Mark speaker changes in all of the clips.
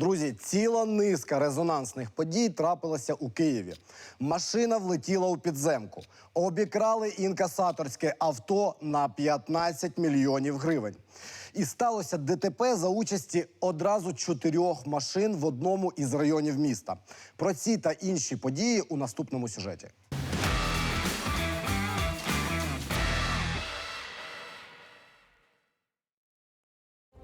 Speaker 1: Друзі, ціла низка резонансних подій трапилася у Києві. Машина влетіла у підземку. Обікрали інкасаторське авто на 15 мільйонів гривень. І сталося ДТП за участі одразу чотирьох машин в одному із районів міста. Про ці та інші події у наступному сюжеті.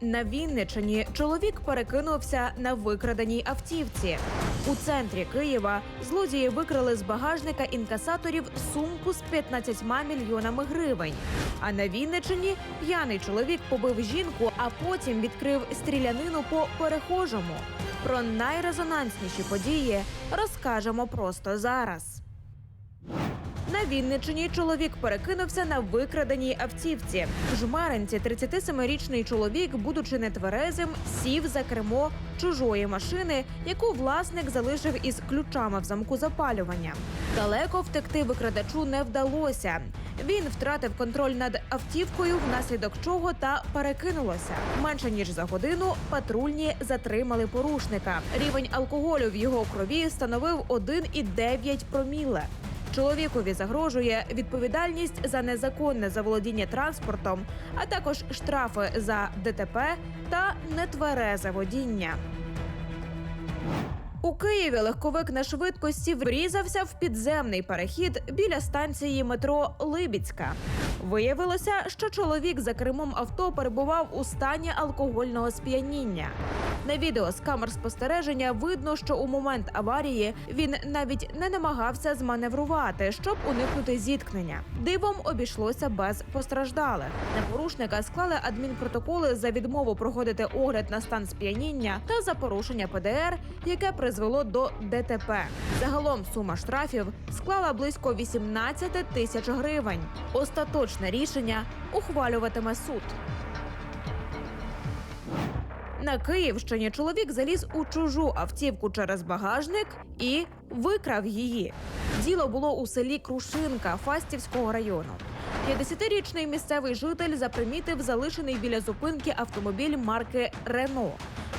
Speaker 2: На Вінничині чоловік перекинувся на викраденій автівці. У центрі Києва злодії викрали з багажника інкасаторів сумку з 15 мільйонами гривень. А на Вінничині п'яний чоловік побив жінку, а потім відкрив стрілянину по перехожому. Про найрезонансніші події розкажемо просто зараз. На Вінничині чоловік перекинувся на викраденій автівці. В жмеринці 37-річний чоловік, будучи нетверезим, сів за кермо чужої машини, яку власник залишив із ключами в замку запалювання. Далеко втекти викрадачу не вдалося. Він втратив контроль над автівкою, внаслідок чого та перекинулося. Менше ніж за годину патрульні затримали порушника. Рівень алкоголю в його крові становив 1,9 проміле. Чоловікові загрожує відповідальність за незаконне заволодіння транспортом, а також штрафи за ДТП та нетверезе водіння. У Києві легковик на швидкості врізався в підземний перехід біля станції метро Либіцька. Виявилося, що чоловік за кермом авто перебував у стані алкогольного сп'яніння. На відео з камер спостереження видно, що у момент аварії він навіть не намагався зманеврувати, щоб уникнути зіткнення. Дивом обійшлося без постраждалих. На порушника склали адмінпротоколи за відмову проходити огляд на стан сп'яніння та за порушення ПДР, яке призвело до ДТП. Загалом сума штрафів склала близько 18 тисяч гривень. Остаточне рішення ухвалюватиме суд. На Київщині чоловік заліз у чужу автівку через багажник і викрав її. Діло було у селі Крушинка Фастівського району. 50-річний місцевий житель запримітив залишений біля зупинки автомобіль марки Рено.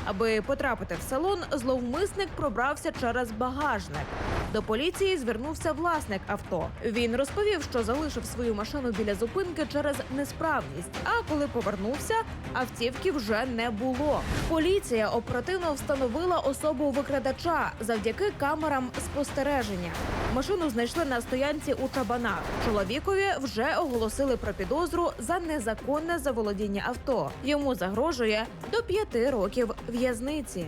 Speaker 2: Аби потрапити в салон, зловмисник пробрався через багажник. До поліції звернувся власник авто. Він розповів, що залишив свою машину біля зупинки через несправність. А коли повернувся, автівки вже не було. Поліція оперативно встановила особу викрадача завдяки камерам спостереження. Машину знайшли на стоянці у Чабанах. Чоловікові вже оголосили про підозру за незаконне заволодіння авто. Йому загрожує до п'яти років в'язниці.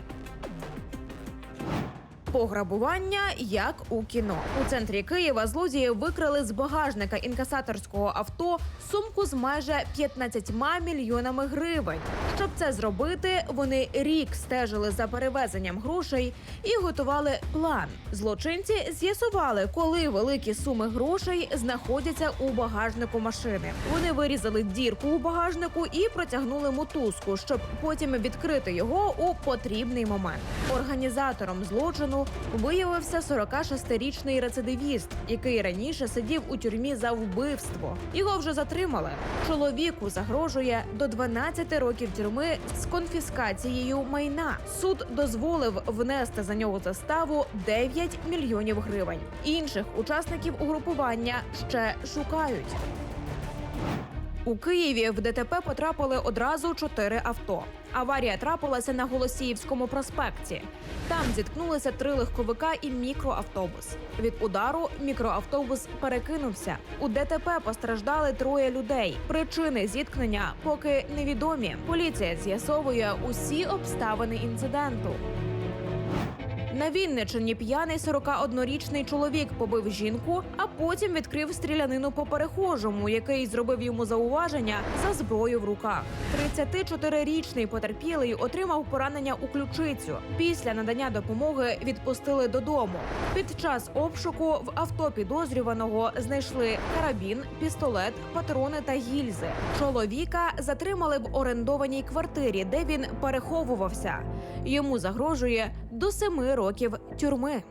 Speaker 2: Пограбування як у кіно у центрі Києва злодії викрали з багажника інкасаторського авто сумку з майже 15 мільйонами гривень. Щоб це зробити, вони рік стежили за перевезенням грошей і готували план. Злочинці з'ясували, коли великі суми грошей знаходяться у багажнику машини. Вони вирізали дірку у багажнику і протягнули мотузку, щоб потім відкрити його у потрібний момент. Організатором злочину виявився 46-річний рецидивіст, який раніше сидів у тюрмі за вбивство. Його вже затримали. Чоловіку загрожує до 12 років тюрми з конфіскацією майна. Суд дозволив внести за нього заставу 9 мільйонів гривень. Інших учасників угрупування ще шукають. У Києві в ДТП потрапили одразу чотири авто. Аварія трапилася на Голосіївському проспекті. Там зіткнулися три легковика і мікроавтобус. Від удару мікроавтобус перекинувся. У ДТП постраждали троє людей. Причини зіткнення поки невідомі. Поліція з'ясовує усі обставини інциденту. На Вінничині п'яний 41-річний чоловік побив жінку, а потім відкрив стрілянину по перехожому, який зробив йому зауваження за зброю в руках. 34-річний потерпілий отримав поранення у ключицю. Після надання допомоги відпустили додому. Під час обшуку в авто підозрюваного знайшли карабін, пістолет, патрони та гільзи. Чоловіка затримали в орендованій квартирі, де він переховувався. Йому загрожує до семи років тюрми.